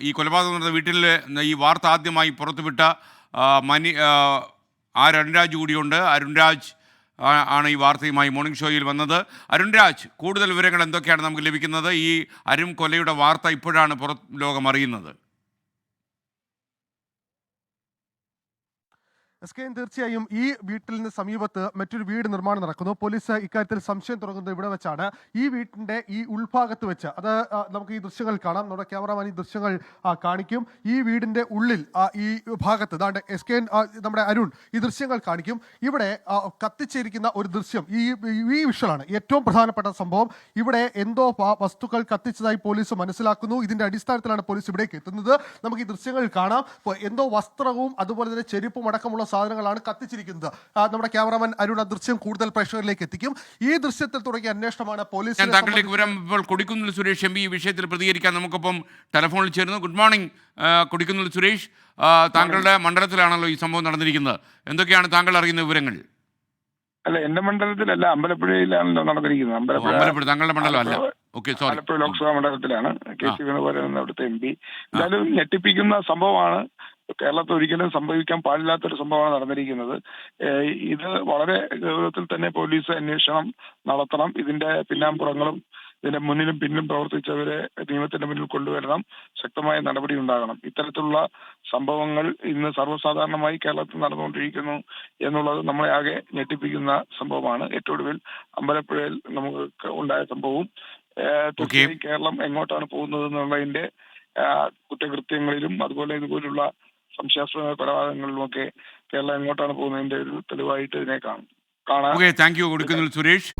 ഈ കൊലപാതകം നടന്ന വീട്ടിൽ ഈ വാർത്ത ആദ്യമായി പുറത്തുവിട്ട മനി ആ, അരുൺരാജ് കൂടിയുണ്ട്. അരുൺരാജ് ആണ് ഈ വാർത്തയുമായി മോർണിംഗ് ഷോയിൽ വന്നത്. അരുൺരാജ് കൂടുതൽ വിവരങ്ങൾ എന്തൊക്കെയാണ് നമുക്ക് ലഭിക്കുന്നത്? ഈ അരുൺ കൊലയുടെ വാർത്ത ഇപ്പോഴാണ് പുറം ലോകം അറിയുന്നത്. എസ് കെ എൻ തീർച്ചയായും ഈ വീട്ടിന് സമീപത്ത് മറ്റൊരു വീട് നിർമ്മാണം നടക്കുന്നു. പോലീസ് ഇക്കാര്യത്തിൽ സംശയം തുടങ്ങുന്നത് ഇവിടെ വെച്ചാണ്. ഈ വീട്ടിന്റെ ഈ ഉൾഭാഗത്ത് വെച്ച് അത് നമുക്ക് ഈ ദൃശ്യങ്ങൾ കാണാം. നമ്മുടെ ക്യാമറാമാൻ ഈ ദൃശ്യങ്ങൾ കാണിക്കും. ഈ വീടിന്റെ ഉള്ളിൽ ഈ ഭാഗത്ത് ദാണ്ട് എസ് കെ നമ്മുടെ അരുൺ ഈ ദൃശ്യങ്ങൾ കാണിക്കും. ഇവിടെ കത്തിച്ചിരിക്കുന്ന ഒരു ദൃശ്യം ഈ ഈ വിഷ്വലാണ്. ഏറ്റവും പ്രധാനപ്പെട്ട സംഭവം ഇവിടെ എന്തോ വസ്തുക്കൾ കത്തിച്ചതായി പോലീസ് മനസ്സിലാക്കുന്നു. ഇതിന്റെ അടിസ്ഥാനത്തിലാണ് പോലീസ് ഇവിടേക്ക് എത്തുന്നത്. നമുക്ക് ഈ ദൃശ്യങ്ങൾ കാണാം. എന്തോ വസ്ത്രവും അതുപോലെ തന്നെ ചെരുപ്പും അടക്കമുള്ള സാധനങ്ങളാണ് കത്തിച്ചിരിക്കുന്നത്. നമ്മുടെ ക്യാമറാമാൻ അരുൺ ആ ദൃശ്യം കൂടുതൽ പ്രേക്ഷകരിലേക്ക് എത്തിക്കും. ഈ ദൃശ്യത്തിൽ തുടങ്ങിയ അന്വേഷണമാണ് പോലീസ് താങ്കളുടെ വിവരം ഇപ്പോൾ കൊടിക്കുന്നിൽ സുരേഷ് എം ഈ വിഷയത്തിൽ പ്രതികരിക്കാൻ നമുക്കൊപ്പം ടെലഫോണിൽ ചേരുന്നു. Good morning Kodikunnil Suresh. താങ്കളുടെ മണ്ഡലത്തിലാണല്ലോ ഈ സംഭവം നടന്നിരിക്കുന്നത്. എന്തൊക്കെയാണ് താങ്കൾ അറിയുന്ന വിവരങ്ങൾ? അല്ല എന്റെ മണ്ഡലത്തിലല്ല അമ്പലപ്പുഴയിലാണല്ലോ നടന്നിരിക്കുന്നത്. അമ്പലപ്പുഴ അമ്പലപ്പുഴ താങ്കളുടെ മണ്ഡലം അല്ല. Okay sorry. ആലപ്പുഴ ലോക്സഭാ മണ്ഡലത്തിലാണ്. കെ. സി. വേണുഗോപാലൻ എന്ന അവിടുത്തെ എം പി. എന്തായാലും ഞെട്ടിപ്പിക്കുന്ന സംഭവമാണ്. കേരളത്തിൽ ഒരിക്കലും സംഭവിക്കാൻ പാടില്ലാത്തൊരു സംഭവമാണ് നടന്നിരിക്കുന്നത്. ഇത് വളരെ ഗൗരവത്തിൽ തന്നെ പോലീസ് അന്വേഷണം നടത്തണം. ഇതിന്റെ പിന്നാമ്പുറങ്ങളും ഇതിന്റെ മുന്നിലും പിന്നിലും പ്രവർത്തിച്ചവരെ നിയമത്തിന്റെ മുന്നിൽ കൊണ്ടുവരണം. ശക്തമായ നടപടി ഉണ്ടാകണം. ഇത്തരത്തിലുള്ള സംഭവങ്ങൾ ഇന്ന് സർവസാധാരണമായി കേരളത്തിൽ നടന്നുകൊണ്ടിരിക്കുന്നു എന്നുള്ളത് നമ്മളെ ആകെ ഞെട്ടിപ്പിക്കുന്ന സംഭവമാണ്. ഏറ്റവും ഒടുവിൽ അമ്പലപ്പുഴയിൽ നമുക്ക് ഉണ്ടായ സംഭവവും. തീർച്ചയായും കേരളം എങ്ങോട്ടാണ് പോകുന്നത് എന്നുള്ളതിന്റെ കുറ്റകൃത്യങ്ങളിലും അതുപോലെ ഇതുപോലുള്ള സംശയാസ്പദമായ കൊലപാതകങ്ങളിലുമൊക്കെ കേരളം എങ്ങോട്ടാണ് പോകുന്നതിന്റെ ഒരു തെളിവായിട്ട് ഇതിനെ കാണും. കാണാം. Thank you Suresh.